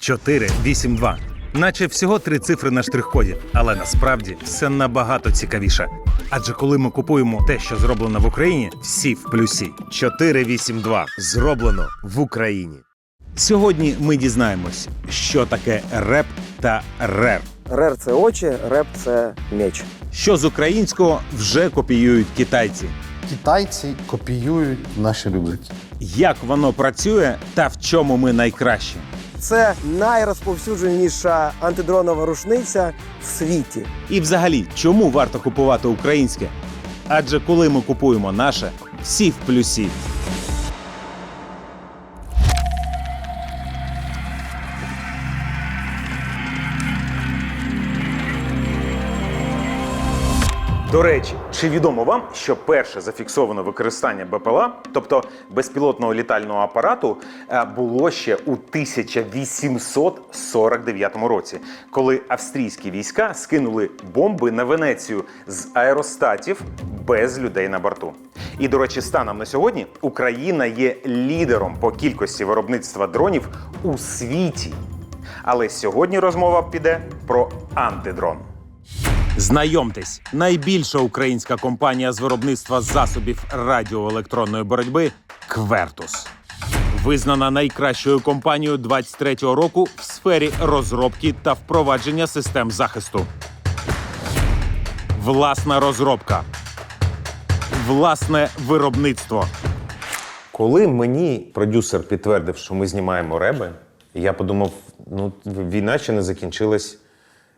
482. Наче всього три цифри на штрих-коді, але насправді все набагато цікавіше. Адже коли ми купуємо те, що зроблено в Україні, всі в плюсі. 482. Зроблено в Україні. Сьогодні ми дізнаємось, що таке реп та рер. Рер це очі, реп це меч. Що з українського вже копіюють китайці. Китайці копіюють наші рюкзаки. Як воно працює та в чому ми найкращі. Це найрозповсюдженіша антидронова рушниця в світі. І взагалі, чому варто купувати українське? Адже коли ми купуємо наше, всі в плюсі. До речі, чи відомо вам, що перше зафіксоване використання БПЛА, тобто безпілотного літального апарату, е, було ще у 1849 році, коли австрійські війська скинули бомби на Венецію з аеростатів без людей на борту. І, до речі, станом на сьогодні Україна є лідером по кількості виробництва дронів у світі. Але сьогодні розмова піде про антидрон. Знайомтесь, найбільша українська компанія з виробництва засобів радіоелектронної боротьби Квертус. Визнана найкращою компанією 23-го року в сфері розробки та впровадження систем захисту. Власна розробка. Власне виробництво. Коли мені продюсер підтвердив, що ми знімаємо реби, я подумав: ну, війна ще не закінчилась.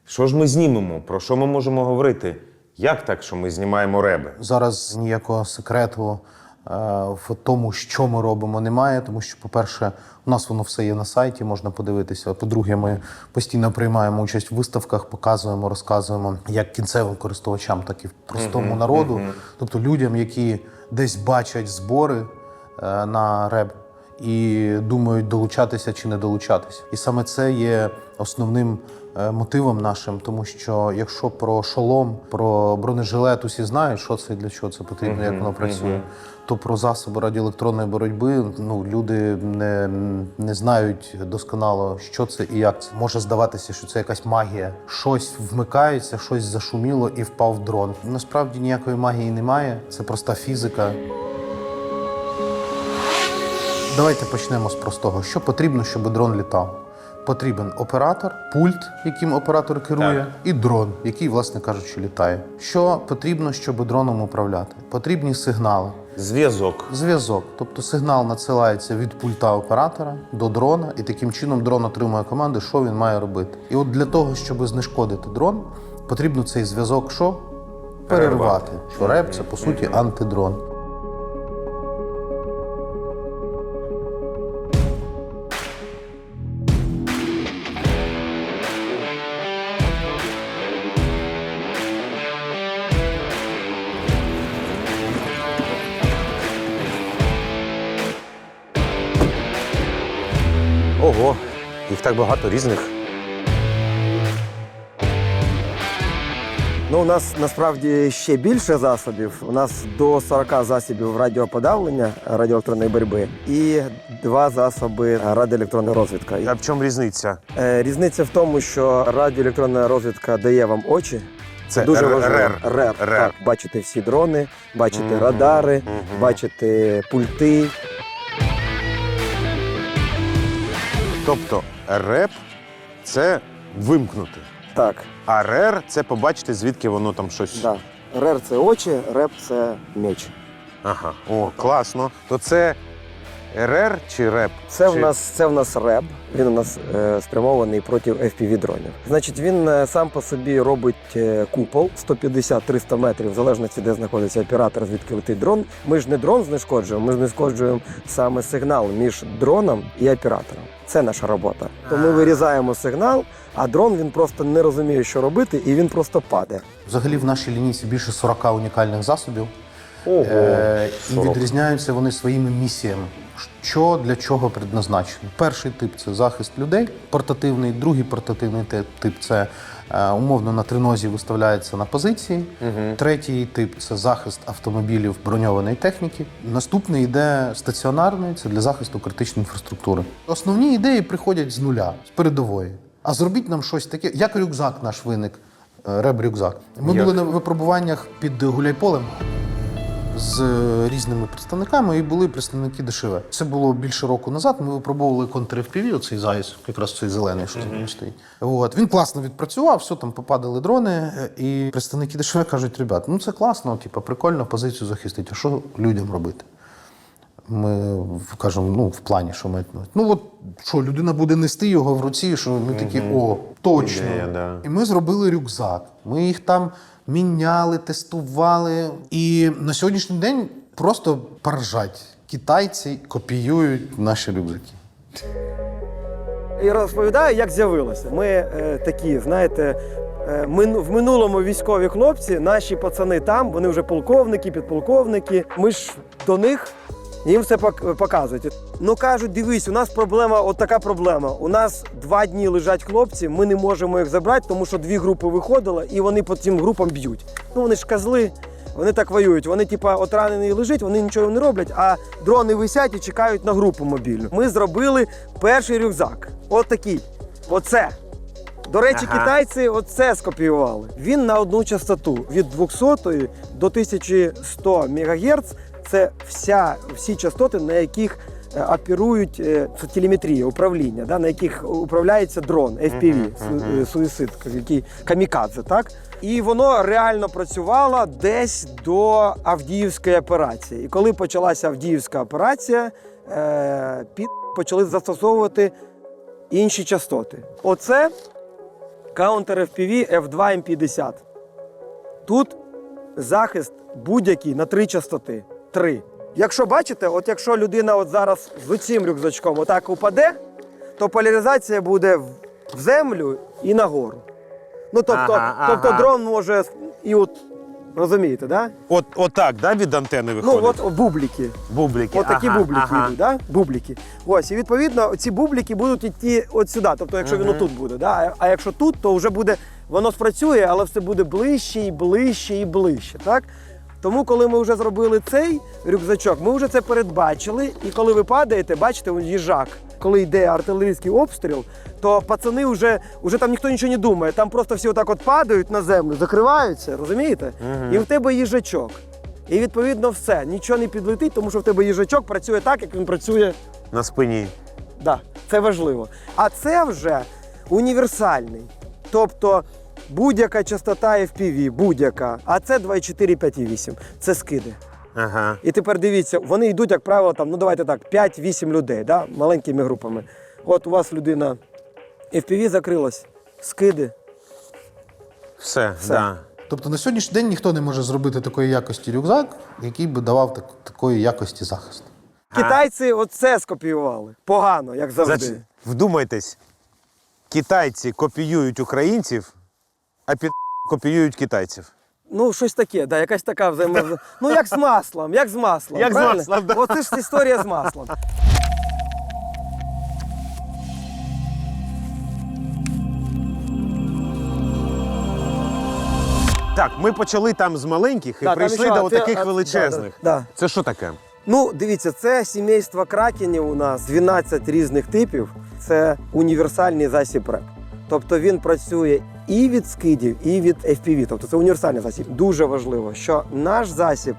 Що ж ми знімемо? Про що ми можемо говорити? Як так, що ми знімаємо реби? Зараз ніякого секрету е, в тому, що ми робимо, немає. Тому що, по-перше, у нас воно все є на сайті, можна подивитися. По-друге, ми постійно приймаємо участь в виставках, показуємо, розказуємо як кінцевим користувачам, так і простому народу, тобто людям, які десь бачать збори е, на реб. І думають долучатися чи не долучатися. І саме це є основним е, мотивом нашим, тому що якщо про шолом, про бронежилет усі знають, що це і для чого це потрібно, як воно працює, то про засоби радіоелектронної боротьби ну люди не, не знають досконало, що це і як це. Може здаватися, що це якась магія. Щось вмикається, щось зашуміло і впав дрон. Насправді ніякої магії немає. Це проста фізика. Давайте почнемо з простого. Що потрібно, щоб дрон літав? Потрібен оператор, пульт, яким оператор керує, Так. і дрон, який, власне кажучи, літає. Що потрібно, щоб дроном управляти? Потрібні сигнали. Зв'язок. Зв'язок, тобто сигнал надсилається від пульта оператора до дрона, і таким чином дрон отримує команди, що він має робити. І от для того, щоб знешкодити дрон, потрібно цей зв'язок що? Перервати. Що реп це по суті антидрон. Ого, їх так багато різних. Ну, у нас насправді ще більше засобів. У нас до 40 засобів радіоподавлення радіоелектронної боротьби і два засоби радіоелектронної розвідки. А в чому різниця? Е, Різниця в тому, що радіоелектронна розвідка дає вам очі. Це дуже р- важливо. рер. Рер. Рер. Так, бачити всі дрони, бачити Мгм. радари, Мгм. бачити пульти. Тобто реп це вимкнути. Так, А рер це побачити, звідки воно там щось. да. Рер це очі, реп це меч. Ага. О, класно. То це рер чи реп? Це в Чи- нас це в нас реб. Він у нас е, спрямований проти fpv дронів. Значить, він е, сам по собі робить е, купол 150-300 метрів, в залежності де знаходиться оператор, звідки летить дрон. Ми ж не дрон знешкоджуємо, ми знешкоджуємо саме сигнал між дроном і оператором. Це наша робота. То ми вирізаємо сигнал, а дрон він просто не розуміє, що робити, і він просто падає. Взагалі в нашій лінійці більше 40 унікальних засобів. Ого. Е, і 40. відрізняються вони своїми місіями. Що для чого предназначено? Перший тип це захист людей, портативний, другий портативний тип це Е, Умовно на тринозі виставляється на позиції. Третій тип це захист автомобілів броньованої техніки. Наступний йде стаціонарний, це для захисту критичної інфраструктури. Основні ідеї приходять з нуля, з передової. А зробіть нам щось таке, як рюкзак наш виник, е, реб-рюкзак. Ми Як? були на випробуваннях під Гуляйполем з е, різними представниками, і були представники ДШВ. Це було більше року назад. Ми випробовували контр FPV, оцей заяць, якраз цей зелений, що за ним стоїть. От. Він класно відпрацював, все там попадали дрони, е, і представники ДШВ кажуть: ребят, ну це класно, типу, прикольно позицію захистити. А що людям робити? Ми кажемо, ну, в плані, що ми. Ну, от що, людина буде нести його в руці, що ми такі, о, точно. І ми зробили рюкзак. Ми їх там міняли, тестували. І на сьогоднішній день просто поржать. Китайці копіюють наші рюкзаки. І розповідаю, як з'явилося. Ми е, такі, знаєте, е, мин- в минулому військові хлопці, наші пацани там, вони вже полковники, підполковники. Ми ж до них їм все показують. Ну кажуть, дивись, у нас проблема, от така проблема. У нас два дні лежать хлопці, ми не можемо їх забрати, тому що дві групи виходили, і вони по цим групам б'ють. Ну вони ж козли. Вони так воюють. Вони, типа, от ранений лежить, вони нічого не роблять, а дрони висять і чекають на групу мобільну. Ми зробили перший рюкзак. От такий. Оце. До речі, Ага. китайці оце скопіювали. Він на одну частоту від 200 до 1100 МГц. Це вся, всі частоти, на яких е, оперують це телеметрія, управління, да, на яких управляється дрон FPV, е, суїцид, який камікадзе, так? І воно реально працювало десь до Авдіївської операції. І коли почалася Авдіївська операція, е, під почали застосовувати інші частоти. Оце Counter FPV F2 M50. Тут захист будь-який на три частоти. Три. Якщо бачите, от якщо людина от зараз з оцим рюкзачком отак упаде, то поляризація буде в- землю і нагору. Ну тобто, Ага, тобто ага. дрон може і от розумієте, да? От, отак, да, від антени Ну от бубліки. бубліки. От такі ага, бубліки ага. йдуть, да? бубліки. Ось, і відповідно ці бубліки будуть йти от сюди. Тобто, якщо він отут буде, да? а- а якщо тут, то вже буде, воно спрацює, але все буде ближче і ближче і ближче. Так? Тому, коли ми вже зробили цей рюкзачок, ми вже це передбачили. І коли ви падаєте, бачите, он їжак. Коли йде артилерійський обстріл, то пацани вже, вже там ніхто нічого не думає. Там просто всі отак от падають на землю, закриваються, розумієте? І в тебе їжачок. І відповідно все, нічого не підлетить, тому що в тебе їжачок працює так, як він працює. На спині. Да, це важливо. А це вже універсальний. Тобто будь-яка частота FPV, будь-яка. А це 2,4, 5,8. Це скиди. Ага. І тепер дивіться, вони йдуть, як правило, там, ну давайте так, 5-8 людей, да, маленькими групами. От у вас людина FPV закрилась, скиди. Все, Все. Да. Тобто на сьогоднішній день ніхто не може зробити такої якості рюкзак, який би давав так, такої якості захист. Китайці оце скопіювали. Погано, як завжди. Значить, вдумайтесь, китайці копіюють українців, а під копіюють китайців. Ну, щось таке, да, якась така взаємо... Ну, як з маслом, як з маслом. Як з правильно? маслом, да. Оце ж історія з маслом. Так, ми почали там з маленьких і Да, там прийшли ще- до ти- таких а, величезних. да, да. Це що таке? Ну, дивіться, це сімейство кракенів у нас 12 різних типів. Це універсальний засіб РЕП. Тобто він працює і від скидів, і від FPV. Тобто це універсальний засіб. Дуже важливо, що наш засіб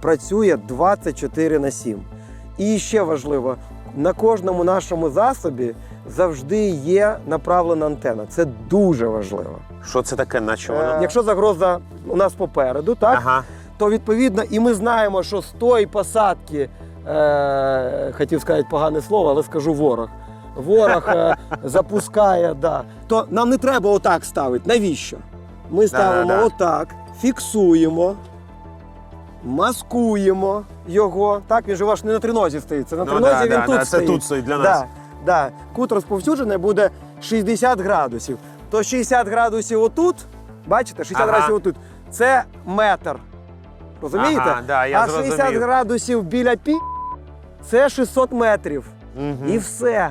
працює 24 на 7. І ще важливо, на кожному нашому засобі завжди є направлена антена. Це дуже важливо. Що це таке, наче Е. Якщо загроза у нас попереду, так? Ага. то відповідно, і ми знаємо, що з тої посадки, е, хотів сказати погане слово, але скажу ворог. Ворог е, запускає, да. то нам не треба отак ставити. Навіщо? Ми ставимо Да-да-да. отак, фіксуємо, маскуємо його. Так, він же ваш не на тринозі стоїть. Це на Ну, тринозі да, він да, тут да, це стоїть. тут стоїть для Да, нас. да. Кут розповсюдження буде 60 градусів. То 60 градусів отут, бачите, 60 Ага. градусів отут. Це метр. Розумієте? Ага, да, я а 60 зрозумів. градусів біля пі це 600 метрів. Мгм. І все.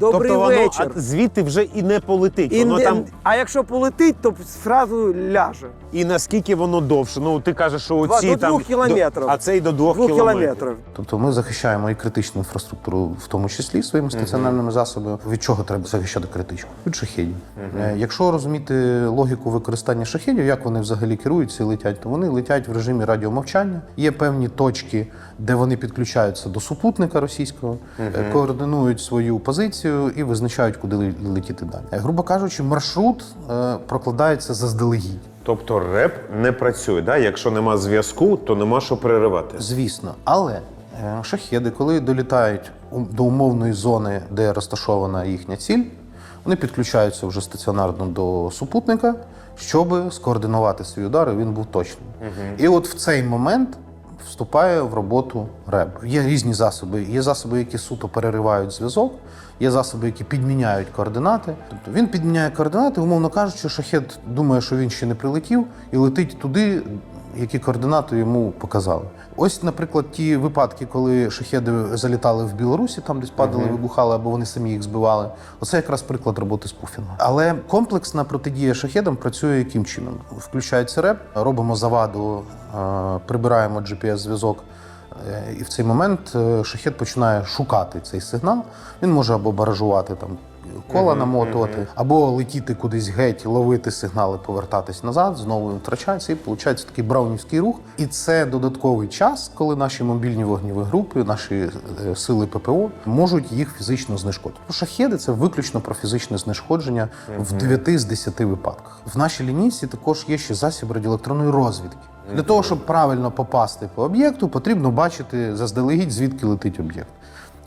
Добрий тобто воно вечір. а звідти вже і не полетить. І воно не- там А якщо полетить, то зразу ляже. і наскільки воно довше. Ну ти кажеш, що Два- оці до там двох кілометрів. а цей до двох, Двох кілометрів. кілометрів. Тобто ми захищаємо і критичну інфраструктуру, в тому числі своїми стаціонарними засобами. Від чого треба захищати критичку? Від шахедів. Е, Якщо розуміти логіку використання шахедів, як вони взагалі керуються і летять, то вони летять в режимі радіомовчання. Є певні точки, де вони підключаються до супутника російського, е, координують свою позицію і визначають, куди летіти далі. Грубо кажучи, маршрут е, прокладається заздалегідь. Тобто реп не працює. Да? Якщо нема зв'язку, то нема що переривати. Звісно, але е, шахеди, коли долітають до умовної зони, де розташована їхня ціль, вони підключаються вже стаціонарно до супутника, щоб скоординувати свій удар, і він був точним. І от в цей момент вступає в роботу РЕБ. Є різні засоби. Є засоби, які суто переривають зв'язок, є засоби, які підміняють координати. Тобто він підміняє координати, умовно кажучи, шахет думає, що він ще не прилетів, і летить туди, які координати йому показали. Ось, наприклад, ті випадки, коли шахеди залітали в Білорусі, там десь падали, вибухали, або вони самі їх збивали. Оце якраз приклад роботи спуфінгу. Але комплексна протидія шахедам працює яким чином? Включається реп, робимо заваду, е, прибираємо GPS-зв'язок. Е, І в цей момент е, шахет починає шукати цей сигнал. Він може або баражувати там кола намотувати, або летіти кудись геть, ловити сигнали, повертатись назад, знову втрачається, і виходить такий браунівський рух. І це додатковий час, коли наші мобільні вогневі групи, наші е, сили ППО можуть їх фізично знешкодити. Шахеди це виключно про фізичне знешкодження в 9 з 10 випадках. В нашій лінійці також є ще засіб радіоелектронної розвідки. Для того, щоб правильно попасти по об'єкту, потрібно бачити заздалегідь, звідки летить об'єкт.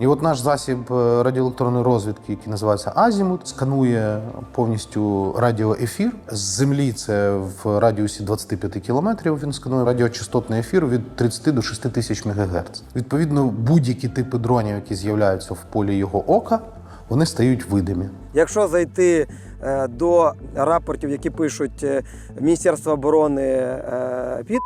І от наш засіб е, радіоелектронної розвідки, який називається Азімут, сканує повністю радіоефір. З землі це в радіусі 25 кілометрів. Він сканує радіочастотний ефір від 30 до 6 тисяч МГц. Відповідно, будь-які типи дронів, які з'являються в полі його ока, вони стають видимі. Якщо зайти е, до рапортів, які пишуть е, Міністерство оборони під,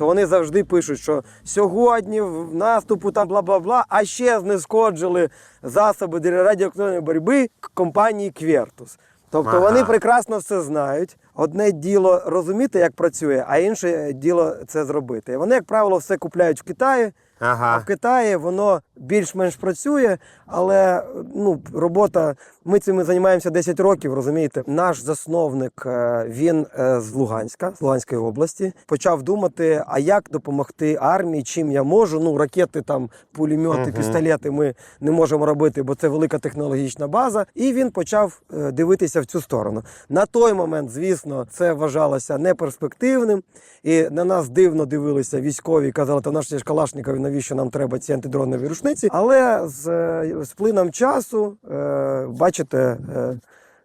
то вони завжди пишуть, що сьогодні в наступу там бла бла бла, а ще знешкоджили засоби для радіоактивної боротьби компанії Квертус. Тобто Ага. вони прекрасно все знають. Одне діло розуміти, як працює, а інше діло це зробити. Вони, як правило, все купляють в Китаї. А в Китаї воно більш-менш працює, але ну, робота. Ми цим займаємося 10 років, розумієте. Наш засновник е, він е, з Луганська, з Луганської області, почав думати, а як допомогти армії, чим я можу. Ну, ракети, там, пулемети, пістолети ми не можемо робити, бо це велика технологічна база. І він почав е, дивитися в цю сторону. На той момент, звісно, це вважалося неперспективним. І на нас дивно дивилися військові, і казали, та наш ж Калашникові, навіщо нам треба ці антидронові рушниці. Але з, з плином часу, е, бачите, е,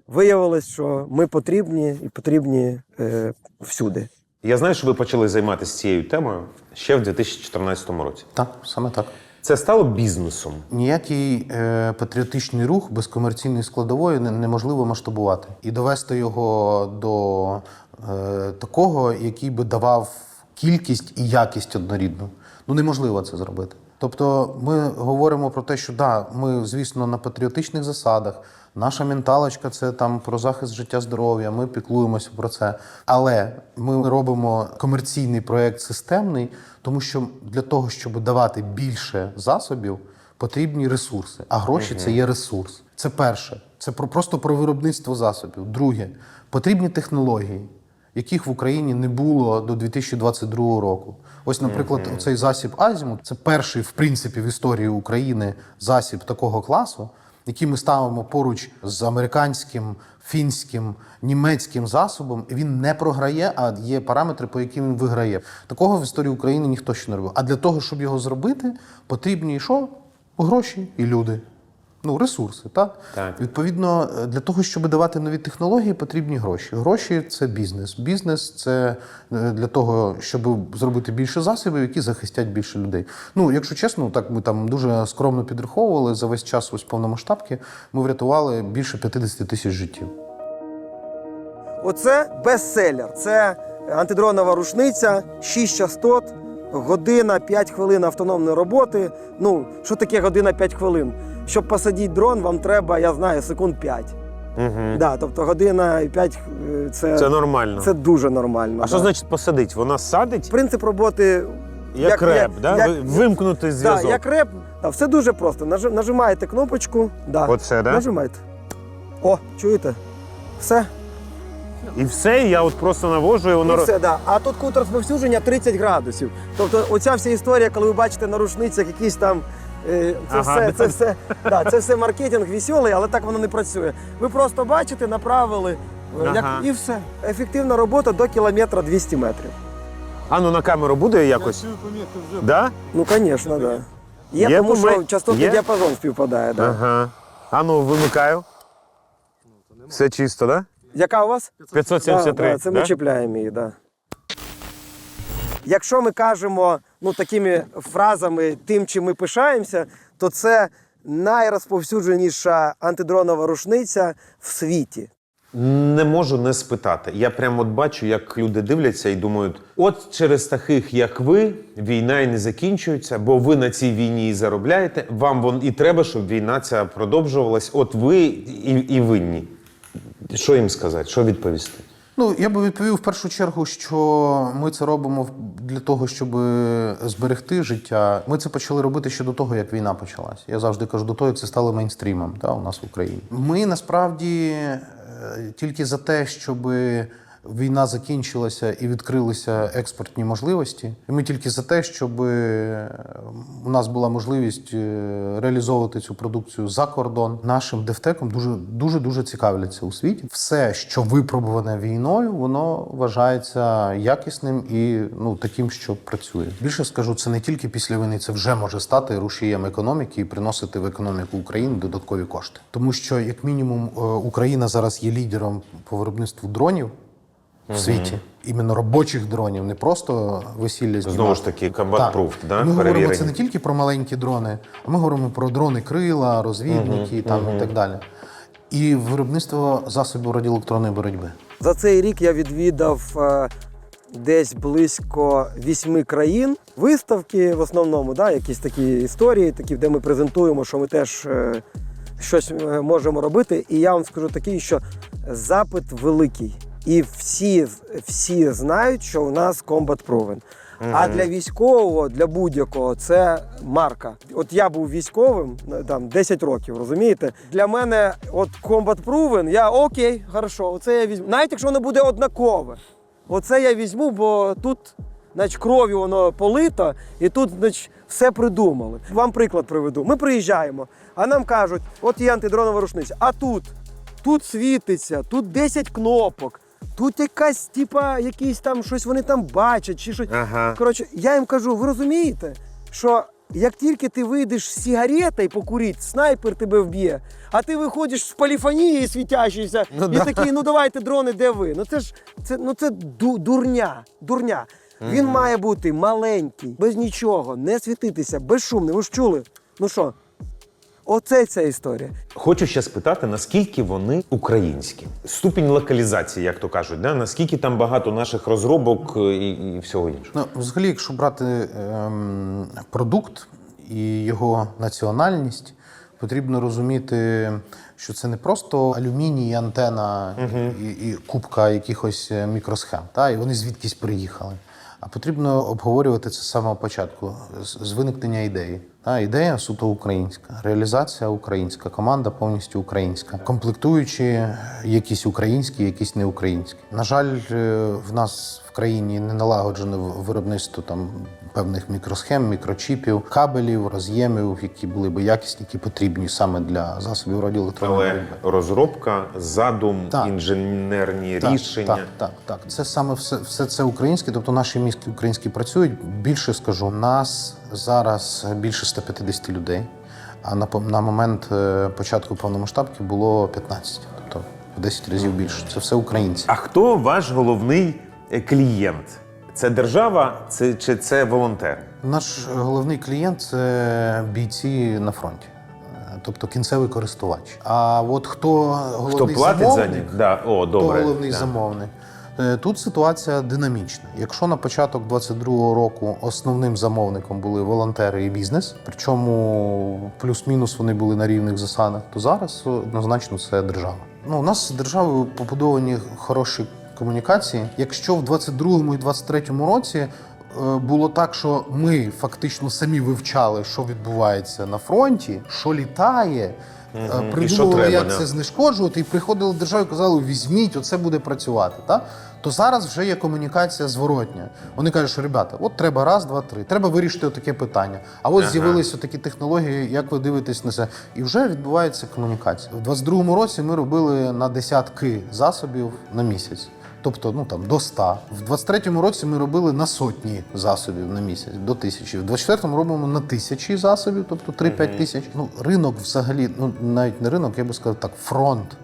виявилось, що ми потрібні і потрібні е, всюди. Я знаю, що ви почали займатися цією темою ще в 2014 році. Так, саме так. Це стало бізнесом. Ніякий е, патріотичний рух без комерційної складової неможливо масштабувати і довести його до е, такого, який би давав кількість і якість однорідну. Ну неможливо це зробити. Тобто, ми говоримо про те, що да, ми, звісно, на патріотичних засадах. Наша менталочка це там про захист життя здоров'я. Ми піклуємося про це. Але ми робимо комерційний проект системний, тому що для того, щоб давати більше засобів, потрібні ресурси. А гроші це є ресурс. Це перше. Це про просто про виробництво засобів. Друге, потрібні технології, яких в Україні не було до 2022 року. Ось, наприклад, цей засіб Азімут це перший, в принципі, в історії України засіб такого класу, який ми ставимо поруч з американським, фінським, німецьким засобом. І він не програє, а є параметри, по яким він виграє. Такого в історії України ніхто ще не робив. А для того, щоб його зробити, потрібні що? Гроші і люди. Ну, ресурси, так? Так. Відповідно, е, для того, щоб давати нові технології, потрібні гроші. Гроші це бізнес. Бізнес це е, для того, щоб зробити більше засобів, які захистять більше людей. Ну, якщо чесно, так ми там дуже скромно підраховували за весь час ось повномасштабки. Ми врятували більше 50 тисяч життів. Оце бестселер. Це антидронова рушниця, 6 частот, година, 5 хвилин автономної роботи. Ну, що таке година 5 хвилин? Щоб посадити дрон, вам треба, я знаю, секунд 5. Угу. Да, тобто година і 5 це, Це нормально. це дуже нормально. А що значить посадить? Вона садить? Принцип роботи Як, як- реп, як- да? як- Ви- Вимкнути да, як реп, да, все дуже просто. Нажи- Нажимаєте кнопочку, да. Оце, да? нажимаєте. О, чуєте? Все. І все, і я от просто навожу, і воно. І все, да. А тут кут розповсюдження 30 градусів. Тобто, оця вся історія, коли ви бачите на рушницях якісь там. Е, Це Ага, все, да. це все, да, це все маркетинг веселий, але так воно не працює. Ви просто бачите, направили, е, як, і все. Ефективна робота до кілометра 200 метрів. А ну на камеру буде якось? Да? Ну, звісно, да. Є, Є тому що частотний є? діапазон співпадає. Да. Ага. А ну, вимикаю. Все чисто, да? Яка у вас? 573. Да, да, це ми чіпляємо її, да. Якщо ми кажемо ну, такими фразами тим, чим ми пишаємося, то це найрозповсюдженіша антидронова рушниця в світі. Не можу не спитати. Я прямо от бачу, як люди дивляться і думають: от через таких, як ви, війна і не закінчується, бо ви на цій війні і заробляєте. Вам вон і треба, щоб війна ця продовжувалась. От ви і, і винні. Що їм сказати? Що відповісти? Ну, я би відповів в першу чергу, що ми це робимо для того, щоб зберегти життя. Ми це почали робити ще до того, як війна почалась. Я завжди кажу, до того, як це стало мейнстрімом та, у нас в Україні. Ми насправді е, тільки за те, щоб війна закінчилася і відкрилися експортні можливості. І ми тільки за те, щоб е, у нас була можливість е, реалізовувати цю продукцію за кордон. Нашим дефтеком дуже дуже дуже цікавляться у світі. Все, що випробуване війною, воно вважається якісним і ну таким, що працює. Більше скажу, це не тільки після війни, це вже може стати рушієм економіки і приносити в економіку України додаткові кошти. Тому що, як мінімум, е, Україна зараз є лідером по виробництву дронів в світі. Іменно робочих дронів, не просто весілля знімати. Знову ж таки, combat proof, да? Ми говоримо це не тільки про маленькі дрони, а ми говоримо про дрони крила, розвідники там, і так далі. І виробництво засобів радіоелектронної боротьби. За цей рік я відвідав е, десь близько вісьми країн. Виставки в основному, да, якісь такі історії, такі, де ми презентуємо, що ми теж е, щось е, можемо робити. І я вам скажу такий, що запит великий. І всі, всі знають, що у нас Combat Proven. А для військового, для будь-якого, це марка. От я був військовим ну, там 10 років, розумієте? Для мене, от Combat Proven, я окей, хорошо, оце я візьму. Навіть якщо воно буде однакове, оце я візьму, бо тут, значить, кров'ю воно полито, і тут, значить, все придумали. Вам приклад приведу. Ми приїжджаємо, а нам кажуть, от є антидронова рушниця, а тут, тут світиться, тут 10 кнопок. Тут якась, типа, якісь там щось вони там бачать, чи щось. Ага. Коротше, я їм кажу, ви розумієте, що як тільки ти вийдеш з сигаретою покурити, снайпер тебе вб'є, а ти виходиш з поліфонії світящийся, Ну і да. такий, ну давайте дрони, де ви? Ну це ж це, ну це ду, дурня. дурня. Він має бути маленький, без нічого, не світитися, безшумний. Ви ж чули? Ну що? Оце ця історія. Хочу ще спитати, наскільки вони українські? Ступінь локалізації, як то кажуть, да? наскільки там багато наших розробок е, і, і всього іншого. Ну, взагалі, якщо брати ем, продукт і його національність, потрібно розуміти, що це не просто алюміній, антена і, і кубка якихось е, мікросхем, та, і вони звідкись приїхали. А потрібно обговорювати це з самого початку, з, виникнення ідеї. Та, ідея суто українська, реалізація українська, команда повністю українська, комплектуючі якісь українські, якісь неукраїнські. На жаль, е, в нас країні не налагоджене в- виробництво там певних мікросхем, мікрочіпів, кабелів, роз'ємів, які були би якісні, які потрібні саме для засобів радіоелектронної Але боротьби. розробка, задум, Так. інженерні Так, рішення. Так, так, так. Це саме все, все це українське, тобто наші мізки українські працюють. Більше скажу, нас зараз більше 150 людей, а на, на момент е, початку повномасштабки було 15, тобто в 10 разів більше. Це все українці. А хто ваш головний клієнт? Це держава це, чи це волонтери? Наш головний клієнт це бійці на фронті. Е, Тобто кінцевий користувач. А от хто головний Хто платить за замовник, них? Да. О, добре. Хто головний да. замовник? Е, Тут ситуація динамічна. Якщо на початок 22-го року основним замовником були волонтери і бізнес, причому плюс-мінус вони були на рівних засадах, то зараз однозначно це держава. Ну, у нас з державою побудовані хороші комунікації. Якщо в 22-му і 23-му році е, було так, що ми фактично самі вивчали, що відбувається на фронті, що літає. Мгм. Придумували, як це знешкоджувати, і приходили в державу і казали, візьміть, оце буде працювати. Так? То зараз вже є комунікація зворотня. Вони кажуть, що ребята, от треба раз, два, три. Треба вирішити таке питання. А ось Ага. з'явилися такі технології, як ви дивитесь на це. І вже відбувається комунікація. У 22-му році ми робили на десятки засобів на місяць. Тобто, ну там до 100. В 23-му році ми робили на сотні засобів на місяць, до тисячі. В 24-му робимо на тисячі засобів, тобто 3-5 тисяч. Ну, ринок взагалі, ну навіть не ринок, я би сказав так, фронт.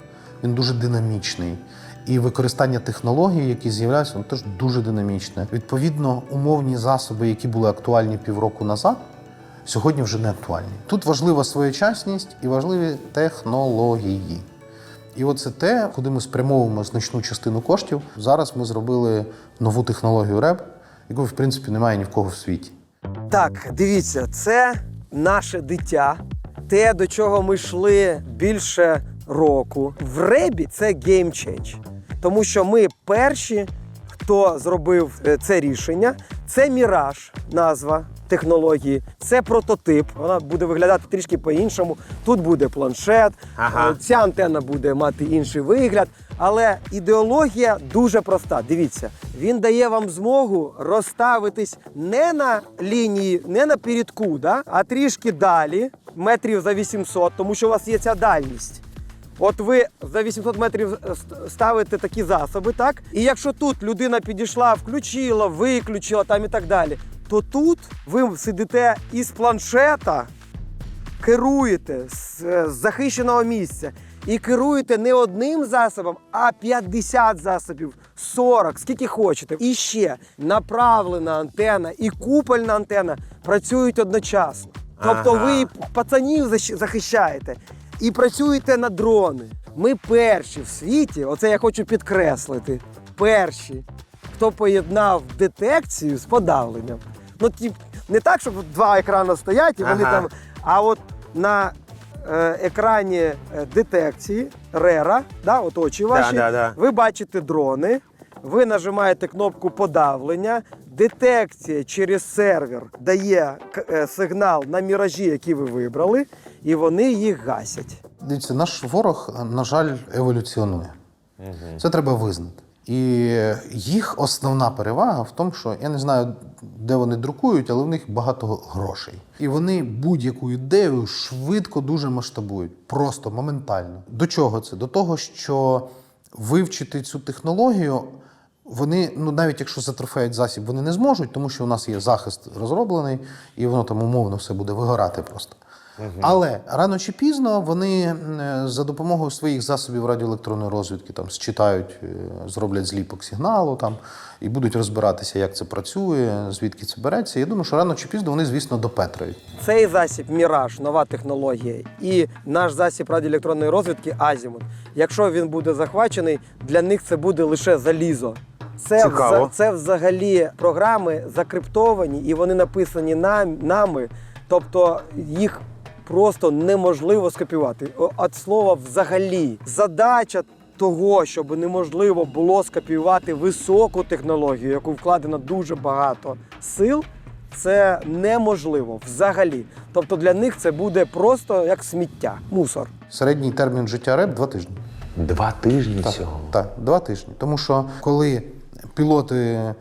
Він дуже динамічний. І використання технологій, які з'являються, воно теж дуже динамічне. Відповідно, умовні засоби, які були актуальні півроку назад, сьогодні вже не актуальні. Тут важлива своєчасність і важливі технології. І оце те, куди ми спрямовуємо значну частину коштів. Зараз ми зробили нову технологію РЕБ, яку, в принципі, немає ні в кого в світі. Так, дивіться, це наше дитя, те, до чого ми йшли більше року. В ребі це геймчейдж. Тому що ми перші, хто зробив е, це рішення. Це Міраж, назва технології, це прототип. Вона буде виглядати трішки по-іншому. Тут буде планшет, Ага. е, ця антенна буде мати інший вигляд. Але ідеологія дуже проста. Дивіться, він дає вам змогу розставитись не на лінії, не на передку, да? а трішки далі, метрів за 800, тому що у вас є ця дальність. От ви за 800 метрів ставите такі засоби, так? І якщо тут людина підійшла, включила, виключила там і так далі, то тут ви сидите із планшета, керуєте з, е, захищеного місця і керуєте не одним засобом, а 50 засобів, 40, скільки хочете. І ще направлена антена і купольна антена працюють одночасно. Тобто Ага. ви пацанів захищаєте і працюєте на дрони. Ми перші в світі, оце я хочу підкреслити. Перші, хто поєднав детекцію з подавленням. Ну, тип, не так, щоб два екрани стоять, і вони Ага. там. А от на е, екрані е, детекції рера, да, от очі ваші, да, да. ви бачите дрони, ви нажимаєте кнопку подавлення, детекція через сервер дає е, сигнал на міражі, які ви вибрали, і вони їх гасять. Дивіться, наш ворог, на жаль, еволюціонує. Це треба визнати. І їх основна перевага в тому, що я не знаю, де вони друкують, але в них багато грошей. І вони будь-яку ідею швидко дуже масштабують, просто моментально. До чого це? До того, що вивчити цю технологію. Вони, ну навіть якщо затрофеють засіб, вони не зможуть, тому що у нас є захист розроблений, і воно там умовно все буде вигорати просто. Але рано чи пізно вони е, за допомогою своїх засобів радіоелектронної розвідки там считають, е, зроблять зліпок сигналу там і будуть розбиратися, як це працює, звідки це береться. Я думаю, що рано чи пізно вони, звісно, допетрають. Цей засіб Міраж, нова технологія, і наш засіб радіоелектронної розвідки Азімут. Якщо він буде захвачений, для них це буде лише залізо. Це, Цікаво. вза- це взагалі програми закриптовані і вони написані нам, нами. Тобто їх просто неможливо скопіювати. От слова взагалі. Задача того, щоб неможливо було скопіювати високу технологію, яку вкладено дуже багато сил, це неможливо взагалі. Тобто для них це буде просто як сміття, мусор. Середній термін життя РЕП два тижні. Два тижні Так, цього. так, два тижні. Тому що коли пілоти е,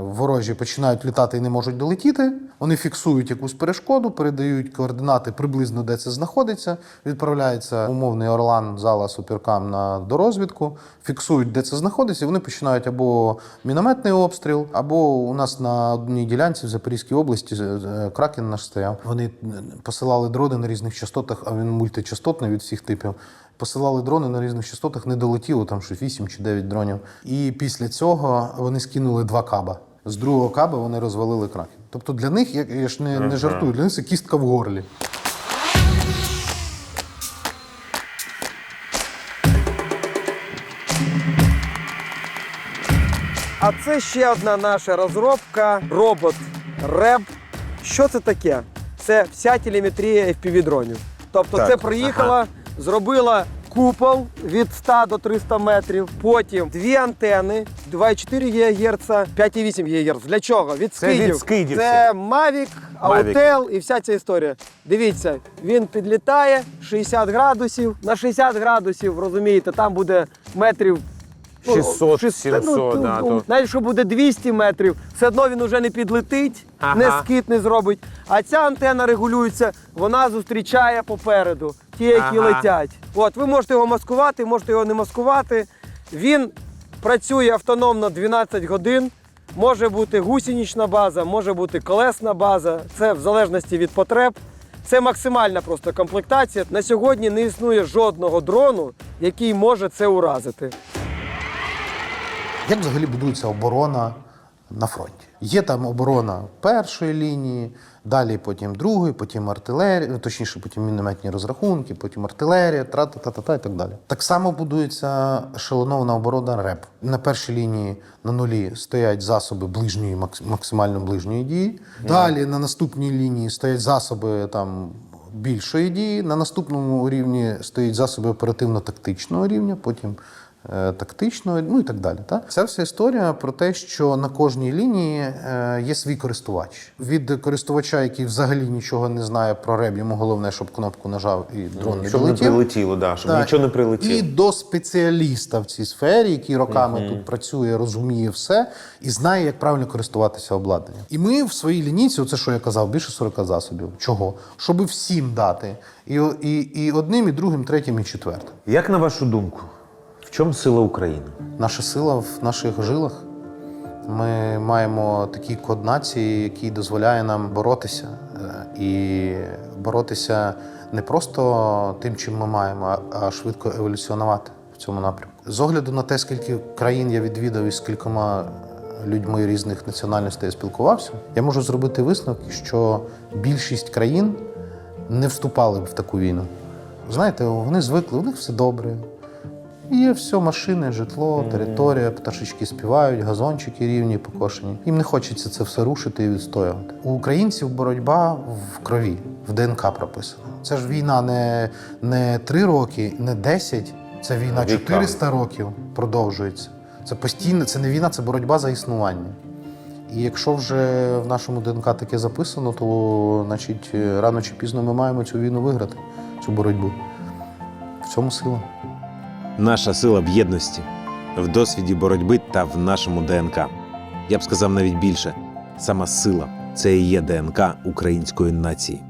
ворожі починають літати і не можуть долетіти, вони фіксують якусь перешкоду, передають координати приблизно, де це знаходиться. Відправляється умовний Орлан, зала суперкам на дорозвідку, фіксують, де це знаходиться. і Вони починають або мінометний обстріл, або у нас на одній ділянці в Запорізькій області е, Кракен наш стояв. Вони е, посилали дрони на різних частотах, а він мультичастотний від всіх типів. Посилали дрони на різних частотах, не долетіло там що 8 чи 9 дронів. І після цього вони скинули два каба. З другого каба вони розвалили кракен. Тобто для них, я, я ж не, не жартую, для них це кістка в горлі. А це ще одна наша розробка робот РЕБ. Що це таке? Це вся телеметрія FPV дронів. Тобто Так, це приїхала, зробила купол від 100 до 300 метрів, потім дві антени 2,4 ГГц, 5,8 ГГц. Для чого? Від Це від скидів. скидів Це Mavic, Mavic. Autel і вся ця історія. Дивіться, він підлітає 60 градусів. На 60 градусів, розумієте, там буде метрів. ну, 600, 600, 700, да, то- навіть якщо буде 200 метрів, все одно він уже не підлетить, Ага. не скид не зробить. А ця антена регулюється, вона зустрічає попереду ті, які Ага. летять. От, ви можете його маскувати, можете його не маскувати. Він працює автономно 12 годин. Може бути гусенична база, може бути колесна база. Це в залежності від потреб. Це максимальна просто комплектація. На сьогодні не існує жодного дрону, який може це уразити. Як взагалі будується оборона на фронті? Є там оборона першої лінії, далі потім другої, потім артилерія, точніше, потім мінометні розрахунки, потім артилерія, тра-та-та-та і так далі. Так само будується ешелонована оборона РЕП. На першій лінії на нулі стоять засоби ближньої, макс- максимально ближньої дії. Далі на наступній лінії стоять засоби там більшої дії. На наступному рівні стоять засоби оперативно-тактичного рівня, потім е, тактичного, ну і так далі. Та? Ця вся історія про те, що на кожній лінії е, є свій користувач. Від користувача, який взагалі нічого не знає про реб, йому головне, щоб кнопку нажав і дрон не Щоб не прилетіло, да, щоб Так. нічого не прилетіло. І до спеціаліста в цій сфері, який роками тут працює, розуміє все і знає, як правильно користуватися обладнанням. І ми в своїй лінійці, оце що я казав, більше 40 засобів. Чого? Щоб всім дати. І, і, і одним, і другим, третім, і четвертим. Як на вашу думку, чому сила України? Наша сила в наших жилах. Ми маємо такий код нації, який дозволяє нам боротися. Е, І боротися не просто тим, чим ми маємо, а- швидко еволюціонувати в цьому напрямку. З огляду на те, скільки країн я відвідав і з кількома людьми різних національностей я спілкувався, я можу зробити висновки, що більшість країн не вступали б в таку війну. Знаєте, вони звикли, у них все добре. Є все, машини, житло, територія, пташечки співають, газончики рівні, покошені. Їм не хочеться це все рушити і відстоювати. У українців боротьба в крові, в ДНК прописана. Це ж війна не, не 3 роки, не 10, це війна Віками. 400 років продовжується. Це постійно, це не війна, це боротьба за існування. І якщо вже в нашому ДНК таке записано, то значить рано чи пізно ми маємо цю війну виграти, цю боротьбу. В цьому сила. Наша сила в єдності, в досвіді боротьби та в нашому ДНК. Я б сказав навіть більше: сама сила це і є ДНК української нації.